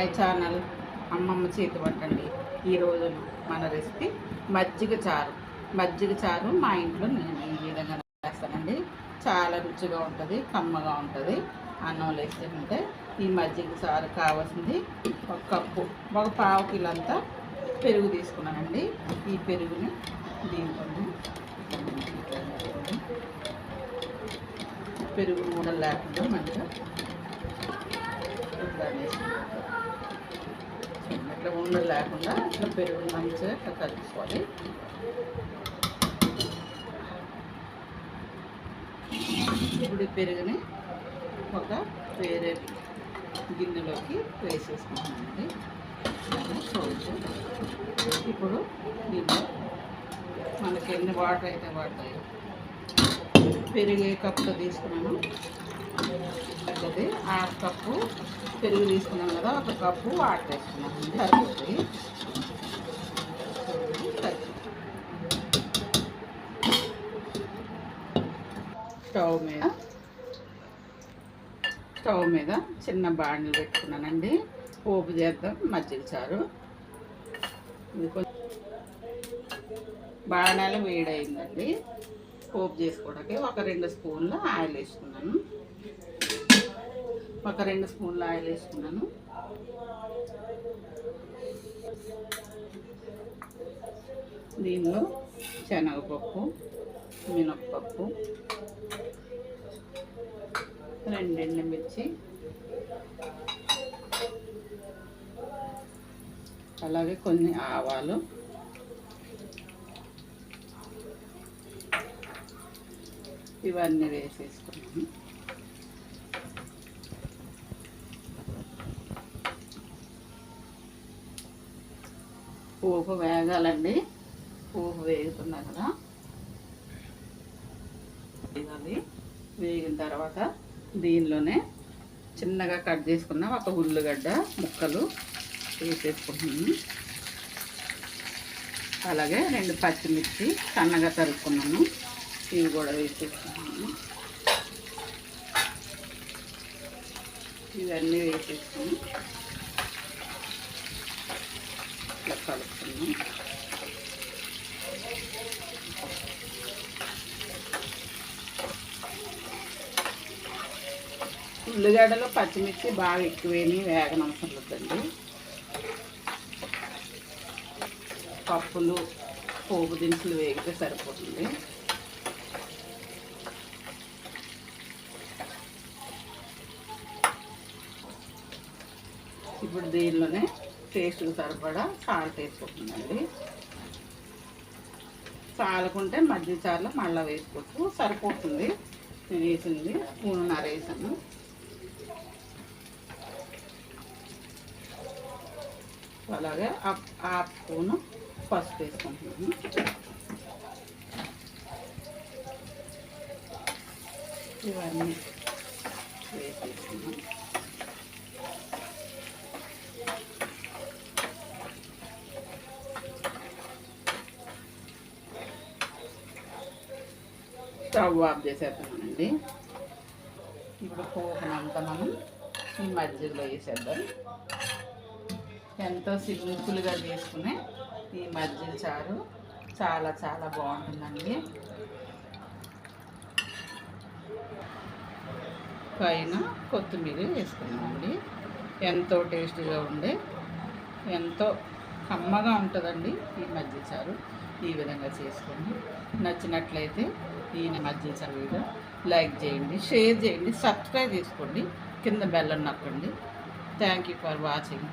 My channel అమ్మమ్మ చేతి పట్టండి. ఈరోజు మన రెసిపీ మజ్జిగ చారు. మజ్జిగ చారు మా ఇంట్లో నేను ఈ విధంగా చేస్తానండి. చాలా రుచిగా ఉంటుంది కమ్మగా ఉంటుంది. అన్నం వేస్తే ఉంటే ఈ మజ్జిగ చారు కావాల్సింది ఒక కప్పు. ఒక పావు కిలో అంతా పెరుగు తీసుకున్నానండి. ఈ పెరుగుని దీంతో పెరుగు మూడలు లేకుండా మంచిగా దాన్ని ఇట్లా ఉండలు లేకుండా ఇట్లా పెరుగు మంచిగా ఇట్లా కలుపుకోవాలి. ఇప్పుడు పెరుగుని ఒక వేరే గిన్నెలోకి వేసేసుకుంటామండి. చూడచ్చు ఇప్పుడు దీంట్లో మనకి ఎన్ని వాటర్ అయితే వాడతాయి. పెరిగే కప్పు తీసుకున్నాను. హాఫ్ కప్పు పెరుగు తీసుకున్నాం కదా ఒక కప్పు వాటర్ వేసుకున్నాం. సరిపోతుంది స్టవ్ మీద స్టవ్ మీద చిన్న బాండ్లు పెట్టుకున్నానండి. పోపు చేద్దాం మజ్జిగ చారు. బాణాలు వేడైందండి. పోపు చేసుకోవడానికి ఒక రెండు స్పూన్లు ఆయిల్ వేసుకున్నాను. ఒక రెండు స్పూన్లు ఆయిల్ వేసుకున్నాను. దీనిలో శనగపప్పు మినప్పప్పు రెండెండు మిర్చి అలాగే కొన్ని ఆవాలు. ఇవన్నీ వేసేసుకున్నాను. పోపు వేగాలండి. పోపు వేగుతున్నా కదా. వేగాలి. వేగిన తర్వాత దీనిలోనే చిన్నగా కట్ చేసుకున్న ఒక ఉల్లిగడ్డ ముక్కలు వేసేసుకుంటున్నాను. అలాగే రెండు పచ్చిమిర్చి సన్నగా తరుక్కున్నాను. ఇవి కూడా వేసేసుకున్నాను ఇవన్నీ వేసేసుకుని ఇట్లా కలుపుకున్నాం ఉల్లిగడ్డలో పచ్చిమిర్చి బాగా ఎక్కువేని వేగనవసరం లేదండి. పప్పులు పోపు దినుసులు వేగితే సరిపోతుంది. ఇప్పుడు దీనిలోనే టేస్ట్ సరిపడా సాల్ట్ వేసుకుంటుందండి చాలకుంటే మధ్య చారులో మళ్ళీ వేసుకోవచ్చు. సరిపోతుంది. నేను వేసింది స్పూన్నర వేసాను. అలాగే ఆ స్పూను పసుపు వేసుకుంటున్నాను. ఇవన్నీ వేసేసుకున్నాం స్టవ్ ఆఫ్ చేసేద్దామండి. ఇప్పుడు పోపునంతా మనం ఈ మజ్జిగలో వేసేద్దాం. ఎంతో సింపుల్గా చేసుకునే ఈ మజ్జిగ చారు చాలా చాలా బాగుంటుందండి. పైన కొత్తిమీర వేసుకున్నామండి ఎంతో టేస్టీగా ఉండే ఎంతో కమ్మగా ఉంటుందండి ఈ మజ్జిగ చారు. ఈ విధంగా చేసుకోండి. నచ్చినట్లయితే ఈ మజ్జిగ చారు వీడియో లైక్ చేయండి షేర్ చేయండి సబ్స్క్రైబ్ చేసుకోండి. కింద బెల్లం నొక్కండి థ్యాంక్ యూ ఫర్ వాచింగ్.